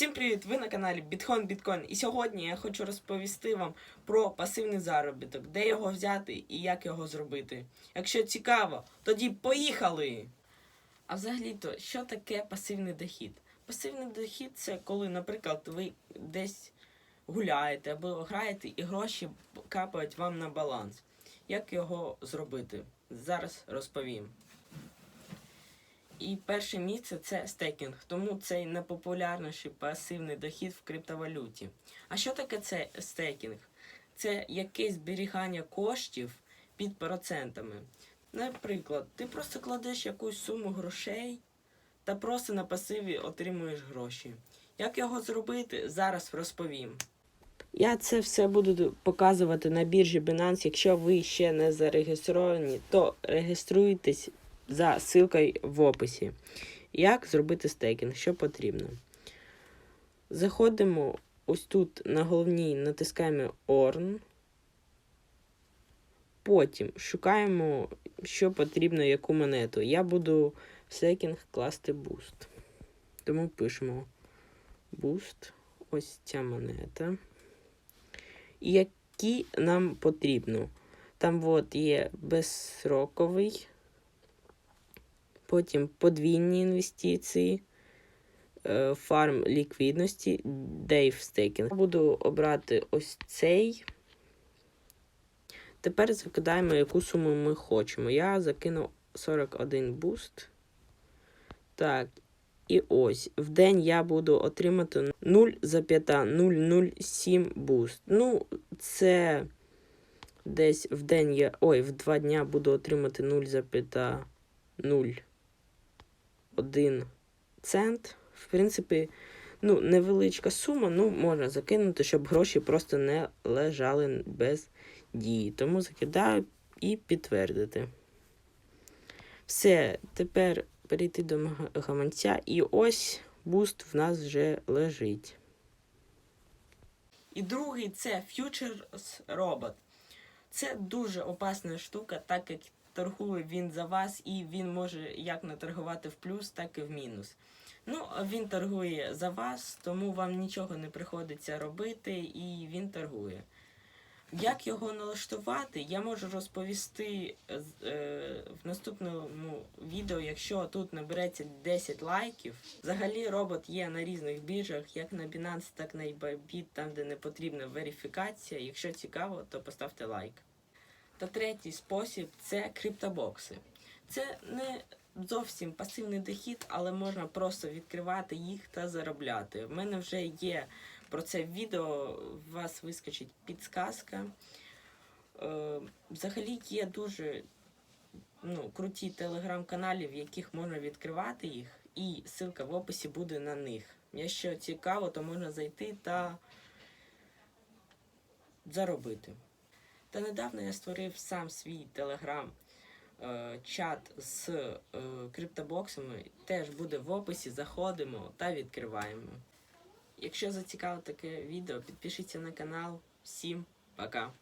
Всім привіт! Ви на каналі Bitcoin Bitcoin. І сьогодні я хочу розповісти вам про пасивний заробіток, де його взяти і як його зробити. Якщо цікаво, тоді поїхали! А взагалі-то, що таке пасивний дохід? Пасивний дохід це коли, наприклад, ви десь гуляєте або граєте і гроші капають вам на баланс. Як його зробити? Зараз розповім. І перше місце це стейкінг, тому це найпопулярніший пасивний дохід в криптовалюті. А що таке це стейкінг? Це якесь зберігання коштів під процентами. Наприклад, ти просто кладеш якусь суму грошей та просто на пасиві отримуєш гроші. Як його зробити, зараз розповім. Я це все буду показувати на біржі Binance. Якщо ви ще не зареєстровані, то реєструйтесь за ссылкою в описі. Як зробити стейкінг? Що потрібно? Заходимо ось тут на головній, натискаємо Earn. Потім шукаємо, що потрібно, яку монету. Я буду в стейкінг класти Boost. Тому пишемо Boost. Ось ця монета. І які нам потрібно. Там от є безсроковий потім подвійні інвестиції, е, фарм ліквідності, дейв стейкінг. Буду обрати ось цей. Тепер закидаємо, яку суму ми хочемо. Я закину 41 буст. Так. І ось в день я буду отримати 0,007 буст. Ну, це десь в день я. Ой, в два дня буду отримати 0,0. 1 цент. В принципі, ну, невеличка сума, ну, можна закинути, щоб гроші просто не лежали без дії. Тому закидаю і підтвердити. Все, тепер перейти до гаманця, і ось буст в нас вже лежить. І другий це Futures Robot. Це дуже опасна штука, так як торгує він за вас, і він може як наторгувати в плюс, так і в мінус. Ну, він торгує за вас, тому вам нічого не приходиться робити, і він торгує. Як його налаштувати, я можу розповісти е, в наступному відео, якщо тут набереться 10 лайків. Взагалі робот є на різних біржах, як на Binance, так і на Bybit, там де не потрібна верифікація. Якщо цікаво, то поставте лайк. Та третій спосіб це криптобокси. Це не зовсім пасивний дохід, але можна просто відкривати їх та заробляти. В мене вже є про це відео, у вас вискочить підсказка. Е, взагалі є дуже ну, круті телеграм-каналі, в яких можна відкривати їх, і ссылка в описі буде на них. Якщо цікаво, то можна зайти та заробити. Та недавно я створив сам свій телеграм е, з е, криптобоксами. Теж буде в описі. Заходимо та відкриваємо. Якщо зацікавило таке відео, підпишіться на канал. Всім пока!